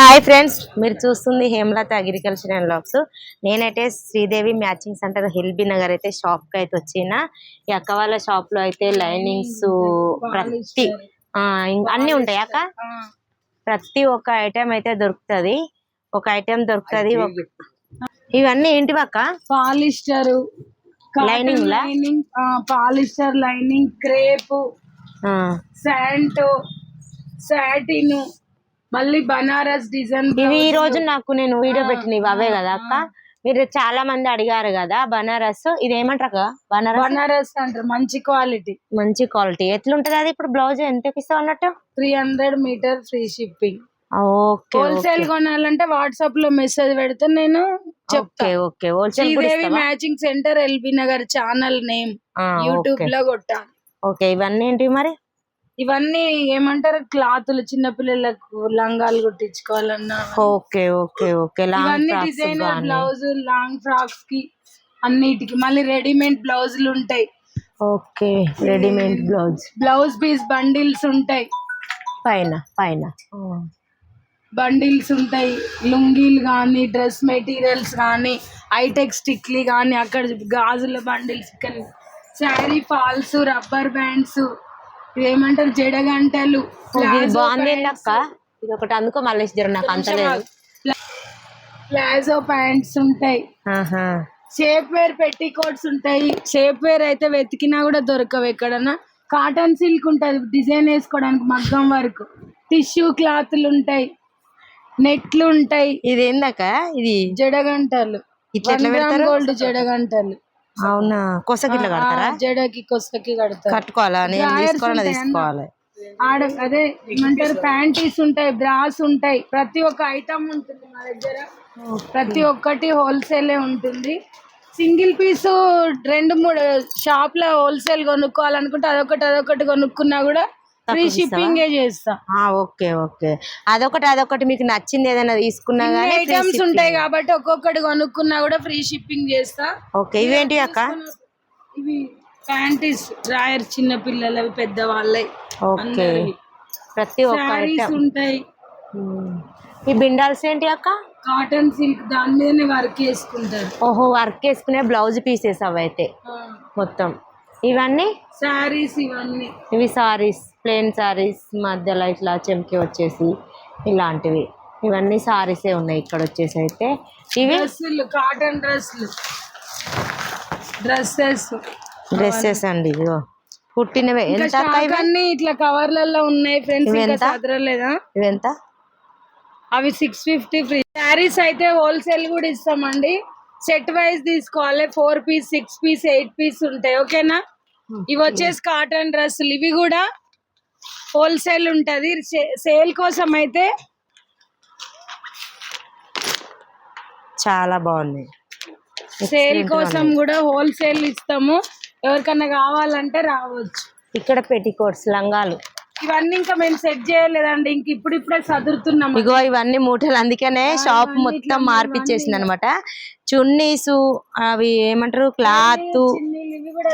Hi friends మీరు చూస్తుంది Hemalatha agriculture and లాక్స్ నేనైతే Sridevi matching centre L B Nagar అయితే షాప్కి అయితే వచ్చిన. ఈ అక్క వాళ్ళ షాప్లో అయితే లైనింగ్స్ ప్రతి ఆ, ఇం- అన్ని ఉంటాయి అక్క? ప్రతి ఒక్క ఐటెం అయితే దొరుకుతది. ఒక ఐటెం దొరుకుతది ఇవన్నీ ఏంటివి అక్క? పాలిస్టర్ Lining లా? లైనింగ్ పాలిస్టర్ లైనింగ్ క్రేప్ ఆ, శాంటో సాటిన్ మళ్ళీ బనారస్ డిజైన్ ఇవి ఈ రోజు నాకు నేను వీడియో పెట్టినవి అవే కదా అక్క. మీరు చాలా మంది అడిగారు కదా బనారస్ ఇది ఏమంటారు బనారస్? బనారస్ అంటారు మంచి క్వాలిటీ. మంచి క్వాలిటీ. ఎట్లుంటది అది? ఇప్పుడు బ్లౌజ్ ఎంత ఇస్తావు అన్నట్టు? Three hundred metre free shipping. Okay wholesale కొనాలంటే వాట్సాప్లో మెసేజ్ పెడితే నేను చెప్తా. Okay okay. Wholesale Sridevi? Matching centre L B Nagar channel name యూట్యూబ్లో కొట్టాను ఓకే ఇవన్నీ ఏంటి మరి? ఇవన్నీ ఏమంటారు? క్లాతులు చిన్న పిల్లలకు లంగాలు కుట్టించుకోవాలన్నా ఓకే ఓకే ఓకే. ఇవన్నీ గానీ. బ్లౌజ్ లాంగ్ ఫ్రాక్స్కి అన్నిటికి. మళ్ళీ రెడీమేడ్ బ్లౌజులు ఉంటాయి. Okay readymade blouse. Blouse piece bundles ఉంటాయి. పైన పైన. బండిల్స్ ఉంటాయి. లుంగీలు కానీ డ్రెస్ మెటీరియల్స్ కానీ హైటెక్ స్టిక్లీ కానీ అక్కడ గాజుల బండిల్స్ ఇక్కడ శారీ ఫాల్స్ రబ్బర్ బ్యాండ్స్ ఏమంటారు జడగంటలు. ఇది బాగుంది అక్క ఇది ఒకటి అందుకో మళ్ళీ నాకు అంతలేదు ప్లాజో ప్యాంట్స్ ఉంటాయి. షేప్ వేర్ పెట్టి కోట్స్ ఉంటాయి. షేప్ వేర్ అయితే వెతికినా కూడా దొరకవు ఎక్కడన్నా. కాటన్ సిల్క్ ఉంటుంది డిజైన్ వేసుకోవడానికి మగ్గం వరకు. టిష్యూ క్లాత్లు ఉంటాయి. నెట్లు ఉంటాయి. ఇది ఏందక్క ఇది జడగంటలు గోల్డ్ జడగంటలు. అవునా? కొసగిట్ల కడతారా ఆ, జడకి కొసకి కడతారు. కట్టుకోవాలా? నేను తీసుకోవాలన్నా. తీసుకోవాలి. ఆడ అదే ఏమంటారు? ప్యాంటీస్ ఉంటాయి బ్రాస్ ఉంటాయి. ప్రతి ఒక్క ఐటమ్ ఉంటుంది మా దగ్గర. ప్రతి ఒక్కటి హోల్సేలే ఉంటుంది. సింగిల్ పీస్ రెండు మూడు షాప్లో హోల్సేల్ కొనుక్కోవాలనుకుంటే అదొకటి అదొకటి కొనుక్కున్నా కూడా ఫ్రీ షిప్పింగ్ చేస్తా. Okay okay. అదొకటి అదొకటి మీకు నచ్చింది ఏదైనా తీసుకున్నా free ఐటమ్స్. ఉంటాయి కాబట్టి ఒక్కొక్కటి కొనుక్కున్నా కూడా ఫ్రీ షిప్పింగ్ చేస్తా. ఓకే ఇవేంటి అక్క? ఇవి ప్యాంటీస్ డ్రాయర్ చిన్న పిల్లలవి పెద్ద వాళ్ళవి ఓకే. ప్రతి ఒక్క ఉంటాయి. ఈ బిండాల్స్ ఏంటి అక్క? కాటన్ సిల్క్ దాని మీదనే వర్క్ చేసుకుంటారు. ఓహో వర్క్ వేసుకునే బ్లౌజ్ పీసెస్ అవి అయితే మొత్తం. ఇవన్నీ? శారీస్ ఇవన్నీ. ఇవి సారీస్ ప్లెయిన్ సారీస్ మధ్యలో ఇట్లా చెంకి వచ్చేసి ఇలాంటివి. ఇవన్నీ సారీసే ఉన్నాయి ఇక్కడ వచ్చేసి అయితే. ఇవి? డ్రెస్సులు కాటన్ డ్రెస్సులు. డ్రెస్సెస్. డ్రెస్సెస్ అండి ఇదిగో. పుట్టినవే. ఎంత అక్క ఇవి? అన్ని ఇట్లా కవర్లలో ఉన్నాయి ఫ్రెండ్స్ ఇంకా? చదరలేదా ఇవి ఎంత అవి సిక్స్ ఫిఫ్టీ ఫ్రీ శారీస్ అయితే హోల్సేల్ కూడా ఇస్తామండి. సెట్ వైజ్ తీసుకోవాలి. Four piece six piece eight piece ఉంటాయి. ఓకేనా? ఇవి వచ్చేసి కాటన్ డ్రెస్సులు ఇవి కూడా హోల్సేల్ ఉంటది. సేల్ కోసం అయితే చాలా బాగున్నాయి. సేల్ కోసం కూడా హోల్సేల్ ఇస్తాము. ఎవరికన్నా కావాలంటే రావచ్చు. ఇక్కడ పెట్టికోట్స్ లంగాలు. ఇవన్నీ ఇంకా మేము సెట్ చేయలేదండి. ఇంక ఇప్పుడు ఇప్పుడే చదువుతున్నాము ఇగో ఇవన్నీ మూటలు. అందుకనే షాప్ మొత్తం మార్పిచ్చేసింది అనమాట చున్నీసు అవి ఏమంటారు క్లాత్.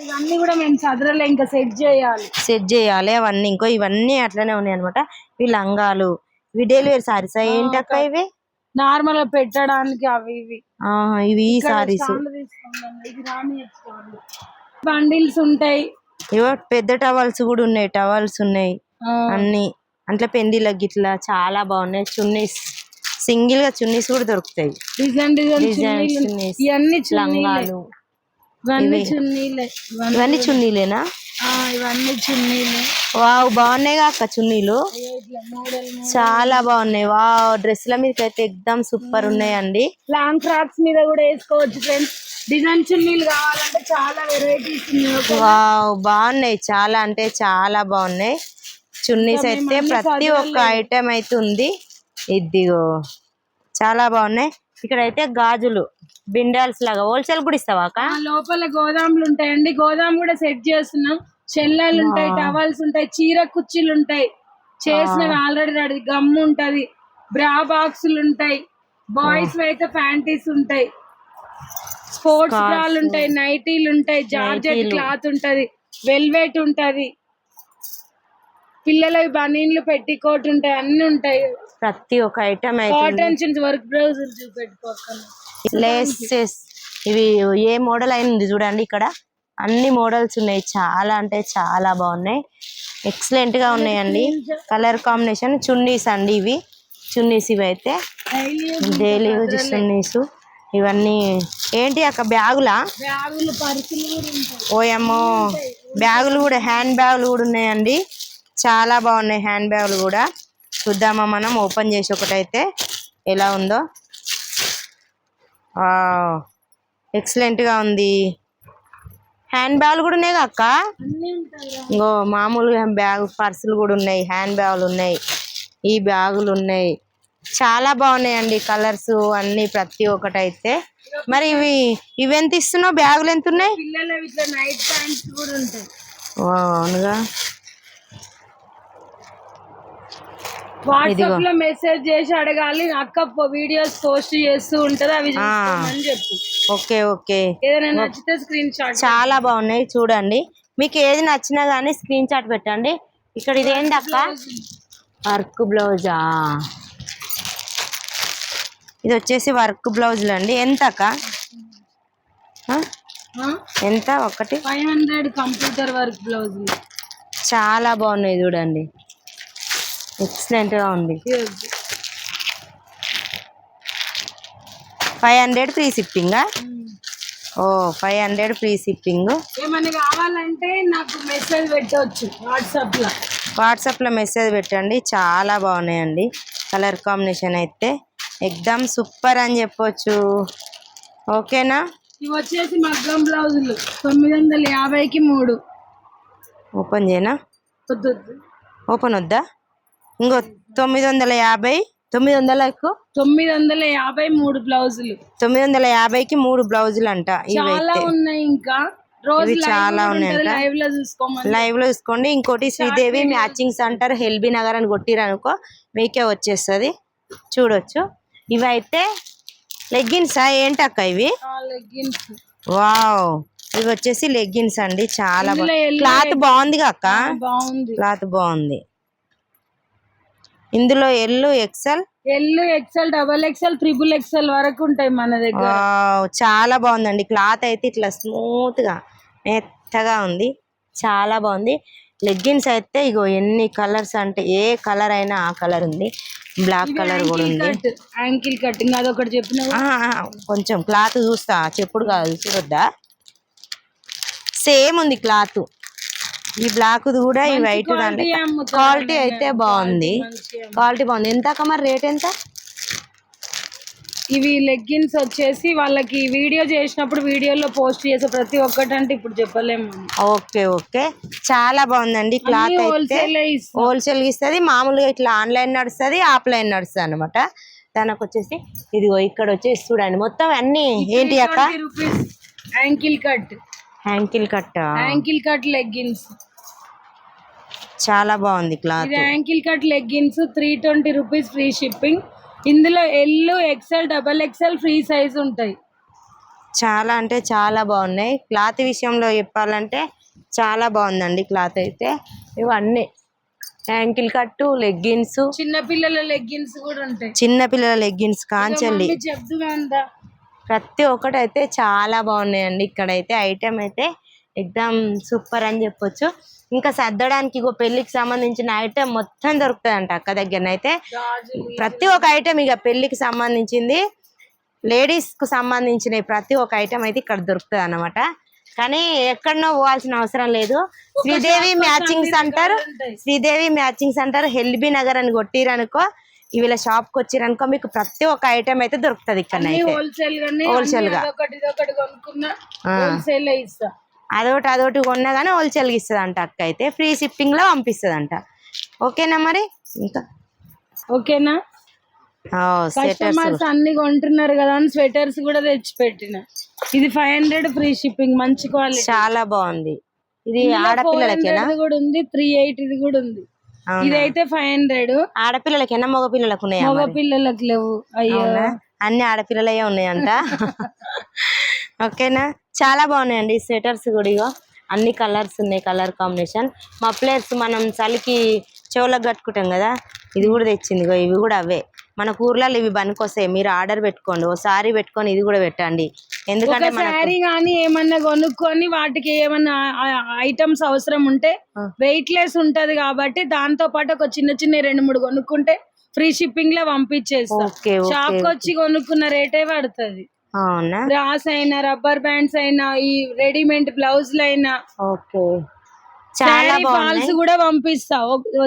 ఇవన్నీ కూడా మేము చదరలే ఇంకా సెట్ చేయాలి. సెట్ చేయాలి అవన్నీ. ఇంకో ఇవన్నీ అట్లనే ఉన్నాయి అనమాట ఇవి లంగాలు ఇవి డెలివరీ సారీస్. ఏంటక్క ఇవి? నార్మల్ పెట్టడానికి అవి ఇవి. ఇవి ఈ సారీస్. బండిల్స్ ఉంటాయి. ఇవో పెద్ద టవల్స్ కూడా ఉన్నాయి. టవల్స్ ఉన్నాయి. అన్ని. అంట్లో పెందిల గిట్లా చాలా బాగున్నాయి. చున్నీస్. సింగిల్గా చున్నీస్ కూడా దొరుకుతాయి. డిజైన్ డిజైన్ డిజైన్ చున్నీలు. చున్నీస్ ఇవన్నీ చున్నీలే. లంగాలు. ఇవన్నీ చున్నీలే. ఇవన్నీ- ఇవన్నీ చున్నీలేనా? ఆ, ఇవన్నీ చున్నీలే. వావ్ బాగున్నాయి అక్క చున్నీలు. చాలా బాగున్నాయి. వావ్ డ్రెస్ల మీద అయితే ఎక్దమ్ సూపర్ ఉన్నాయండి. లాంగ్ ఫ్రాక్స్ మీద కూడా వేసుకోవచ్చు ఫ్రెండ్స్. డిజైన్ చున్నీలు కావాలంటే చాలా వెరైటీస్ ఉన్నాయి. వావ్ బాగున్నాయి. చాలా అంటే చాలా బాగున్నాయి. చున్నీస్ అయితే ప్రతి ఒక్క ఐటెం అయితే ఉంది. ఇదిగో చాలా బాగున్నాయి. ఇక్కడ అయితే గాజులు బిండాల్స్ లాగా. హోల్సేల్ కూడా ఇస్తావా లోపల గోదాములు ఉంటాయండి. గోదాం కూడా సెట్ చేస్తున్నాం. చెల్లెలు ఉంటాయి టవల్స్ ఉంటాయి చీర కుర్చీలు ఉంటాయి. చేసినవి ఆల్రెడీ రెడీ. గమ్ ఉంటది బ్రా బాక్సులు ఉంటాయి బాయ్స్ అయితే ప్యాంటీస్ ఉంటాయి. స్పోర్ట్స్ బ్రాలు ఉంటాయి నైటీలు ఉంటాయి జార్జెట్ క్లాత్ ఉంటది వెల్వెట్ ఉంటది. పిల్లలవి బనీన్లు పెట్టికోట్ ఉంటాయి అన్ని ఉంటాయి. ప్రతి ఒక్క ఐటమ్ కాటన్ వర్క్ బ్లౌజ్ చూపెట్టుకోకుండా లేసెస్ ఇవి ఏ మోడల్ అయింది చూడండి ఇక్కడ. అన్ని మోడల్స్ ఉన్నాయి చాలా అంటే చాలా బాగున్నాయి. ఎక్సలెంట్గా ఉన్నాయండి. కలర్ కాంబినేషన్ చున్నీస్ అండి ఇవి. చున్నీస్ ఇవి అయితే. Daily use chunnis. ఇవన్నీ ఏంటి అక్క బ్యాగులా? ఓయమ్మో. బ్యాగులు కూడా హ్యాండ్ బ్యాగులు కూడా ఉన్నాయండి. చాలా బాగున్నాయి హ్యాండ్ బ్యాగులు కూడా. చూద్దామా మనం ఓపెన్ చేసి ఒకటైతే ఎలా ఉందో. ఎక్సలెంట్గా ఉంది. హ్యాండ్ బ్యాగులు కూడా ఉన్నాయి అక్క. ఇంకో మామూలుగా బ్యాగ్ పర్సులు కూడా ఉన్నాయి హ్యాండ్ బ్యాగులు ఉన్నాయి. ఈ బ్యాగులు ఉన్నాయి. చాలా బాగున్నాయండి కలర్స్ అన్ని ప్రతి ఒక్కటి అయితే మరి ఇవి ఇవి ఎంత ఇస్తున్నావు? బ్యాగులు ఎంత ఉన్నాయి? అవునుగా. వాట్సాప్లో మెసేజ్ చేసి అడగాలి అక్క వీడియోస్ పోస్ట్ చేస్తూ ఉంటది అవి చూసుకోమని చెప్పు. Okay okay. ఏదైనా నచ్చితే స్క్రీన్ షాట్ చాలా బాగున్నాయి చూడండి. మీకు ఏది నచ్చినా కానీ స్క్రీన్ షాట్ పెట్టండి. ఇక్కడ ఇదేంటి అక్క? వర్క్ బ్లౌజా? ఇది వచ్చేసి వర్క్ బ్లౌజులు అండి. ఎంత అక్క? ఎంత? ఒకటి? Five hundred computer work blouse చాలా బాగున్నాయి చూడండి. ఎక్సలెంట్గా ఉంది ఫైవ్ హండ్రెడ్ ఫ్రీ షిప్పింగా ఓ ఫైవ్ హండ్రెడ్ ఫ్రీ షిప్పింగ్ ఏమైనా కావాలంటే నాకు మెసేజ్ పెట్టవచ్చు వాట్సాప్లో వాట్సాప్లో మెసేజ్ పెట్టండి. చాలా బాగున్నాయండి. కలర్ కాంబినేషన్ అయితే ఎగ్దమ్ సూపర్ అని చెప్పొచ్చు. ఓకేనా? ఇవి వచ్చేసి మగ్గం బ్లౌజులు. తొమ్మిది వందల యాభైకి మూడు. ఓపెన్ చేయనా? వద్దు. ఓపెన్ వద్దా? ఇంకో తొమ్మిది వందల యాభై తొమ్మిది వందలకు తొమ్మిది వందల యాభై మూడు బ్లౌజులు. తొమ్మిది వందల యాభైకి మూడు బ్లౌజులు అంట చాలా ఉన్నాయి ఇంకా. రోజు చాలా ఉన్నాయంట. లైవ్లో చూసుకోమని. లైవ్లో చూసుకోండి. ఇంకోటి శ్రీదేవి మ్యాచింగ్ సెంటర్ హెల్బీ నగర్ అని కొట్టిరనుకో మీకే వచ్చేస్తుంది. చూడొచ్చు. ఇవైతే లెగ్గిన్సా ఏంటక్క ఇవి? లెగ్గిన్స్. వావ్. ఇవి వచ్చేసి లెగ్గిన్స్ అండి చాలా క్లాత్ బాగుంది అక్క? బాగుంది. క్లాత్ బాగుంది. ఇందులో L XL? L XL double XL triple XL వరకు ఉంటాయి మన దగ్గర. చాలా బాగుందండి. క్లాత్ అయితే ఇట్లా స్మూత్గా మెత్తగా ఉంది. చాలా బాగుంది. లెగ్గిన్స్ అయితే ఇగో ఎన్ని కలర్స్ అంటే ఏ కలర్ అయినా ఆ కలర్ ఉంది. బ్లాక్ కలర్ కూడా ఉంది. యాంకిల్ కటింగ్ అదొకటి చెప్పిన కొంచెం క్లాత్ చూస్తా. చెప్పుడు కాదు చూడొద్దా? సేమ్ ఉంది క్లాత్. ఈ బ్లాక్ కూడా ఈ వైట్ క్వాలిటీ అయితే బాగుంది. క్వాలిటీ బాగుంది. ఎంత అక్క మరి రేట్ ఎంత? ఇవి లెగ్గిన్స్ వచ్చేసి వాళ్ళకి వీడియో చేసినప్పుడు వీడియోలో పోస్ట్ చేసే ప్రతి ఒక్కటి అంటే ఇప్పుడు చెప్పలేము ఓకే ఓకే. చాలా బాగుందండి. క్లాత్ అయితే హోల్సేల్ హోల్సేల్ ఇస్తుంది. మామూలుగా ఇట్లా ఆన్లైన్ నడుస్తుంది ఆఫ్లైన్ నడుస్తుంది అనమాట దానికి వచ్చేసి ఇదిగో ఇక్కడ వచ్చేసి చూడండి. మొత్తం అన్ని ఏంటి అక్క? యాంకిల్ కట్ హ్యాంకిల్ కట్ట యాంకిల్ కట్ లెగ్గిన్స్ చాలా బాగుంది క్లాత్. ఇది ankle cut leggings three twenty rupees free shipping ఇందులో L XL double XL free size ఉంటాయి. చాలా అంటే చాలా బాగున్నాయి. క్లాత్ విషయంలో చెప్పాలంటే చాలా బాగుందండి క్లాత్ అయితే. ఇవన్నీ యాంకిల్ కట్టు లెగ్గిన్స్ చిన్న పిల్లల లెగ్గిన్స్ కూడా ఉంటాయి. చిన్న పిల్లల లెగ్గిన్స్ కాంచెల్లి. ప్రతి ఒక్కటి అయితే చాలా బాగున్నాయండి. ఇక్కడైతే ఐటెం అయితే ఎగ్దమ్ సూపర్ అని చెప్పొచ్చు. ఇంకా సర్దడానికి ఇగో పెళ్ళికి సంబంధించిన ఐటెం మొత్తం దొరుకుతుందంట అక్క దగ్గరనైతే. గాజులు ప్రతి ఒక్క ఐటెం ఇక పెళ్ళికి సంబంధించింది లేడీస్కు సంబంధించిన ప్రతి ఒక్క ఐటెం అయితే ఇక్కడ దొరుకుతుంది అన్నమాట కానీ ఎక్కడనో పోవాల్సిన అవసరం లేదు. Sridevi matching centre. Sridevi matching centre LB Nagar అని కొట్టిరనుకో వీళ్ళ షాప్కి వచ్చిరనుకో మీకు ప్రతి ఒక్క ఐటెం అయితే దొరుకుతుంది ఇక్కడ అయితే హోల్సేల్గా. హోల్సేల్ ఇస్తా. అదొకటి అదొకటి కొన్నా కానీ హోల్సేల్కి ఇస్తుంది అంట అక్క అయితే. ఫ్రీ షిప్పింగ్లో పంపిస్తుంది అంట ఓకేనా మరి? ఇంకా? ఓకేనా? కస్టమర్స్ అన్ని కొంటున్నారు కదా అని స్వెటర్స్ కూడా తెచ్చి పెట్టిన ఇది ఫైవ్ హండ్రెడ్ ఫ్రీ షిప్పింగ్ మంచి క్వాలిటీ. చాలా బాగుంది. ఇది ఆడపిల్లలకేనా? కూడా ఉంది త్రీ ఎయిట్ ఇది కూడా ఉంది. అవునా? ఇదైతే ఫైవ్ హండ్రెడ్. ఆడపిల్లలకేనా మగ పిల్లలకు ఉన్నాయా మగ? పిల్లలకు లేవు. అయ్యో? అన్ని ఆడపిల్లలే ఉన్నాయంట. ఓకేనా? చాలా బాగున్నాయండి స్వెటర్స్ కూడా ఇగో. అన్ని కలర్స్ ఉన్నాయి కలర్ కాంబినేషన్. మఫ్లర్స్ మనం చలికి చెవులకు కట్టుకుంటాం కదా ఇది కూడా తెచ్చింది ఇగో ఇవి కూడా అవే. మన కూరలలో ఇవి పనికొస్తాయి మీరు ఆర్డర్ పెట్టుకోండి ఓసారి పెట్టుకొని ఇది కూడా పెట్టండి. ఎందుకంటే శారీ గానీ ఏమన్నా కొనుక్కొని వాటికి ఏమన్నా ఐటమ్స్ అవసరం ఉంటే. వెయిట్ లెస్ ఉంటది కాబట్టి దాంతో పాటు ఒక చిన్న చిన్న రెండు మూడు కొనుక్కుంటే ఫ్రీ షిప్పింగ్లో పంపించేస్తా షాప్ వచ్చి కొనుక్కున్న రేటే పడుతుంది. అవునా? అయినా రబ్బర్ బ్యాండ్స్ అయినా ఈ రెడీమేడ్ బ్లౌజ్లు అయినా ఓకే. చాలా ఫాల్స్ కూడా పంపిస్తా.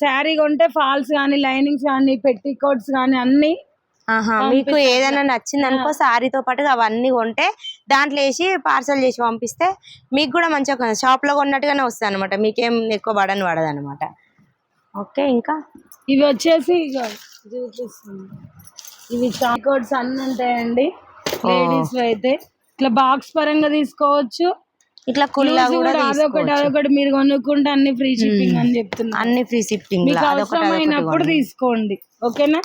శారీ కొంటే ఫాల్స్ గానీ లైనింగ్స్ గానీ పెట్టి కోట్స్ గానీ అన్ని మీకు ఏదైనా నచ్చింది అనుకో సారీతో పాటు అవన్నీ కొంటే దాంట్లో వేసి పార్సల్ చేసి పంపిస్తే మీకు కూడా మంచిగా షాప్లో కొన్నట్టుగానే వస్తాయి అనమాట మీకేం ఎక్కువ పడని పడదు అనమాట ఓకే ఇంకా? ఇవి వచ్చేసి చూపిస్తుంది ఇవి కోట్స్ అన్ని ఉంటాయండి లేడీస్ అయితే. ఇట్లా బాక్స్ పరంగా తీసుకోవచ్చు. ఇట్లా కుల్లా కూడా అదొకటి. అదొకటి మీరు కొనుక్కుంటే అన్ని ఫ్రీ షిప్పింగ్ అని చెప్తున్నా అన్ని ఫ్రీ షిప్పింగ్ మీకు అవసరమైనప్పుడు. తీసుకోండి. ఓకేనా?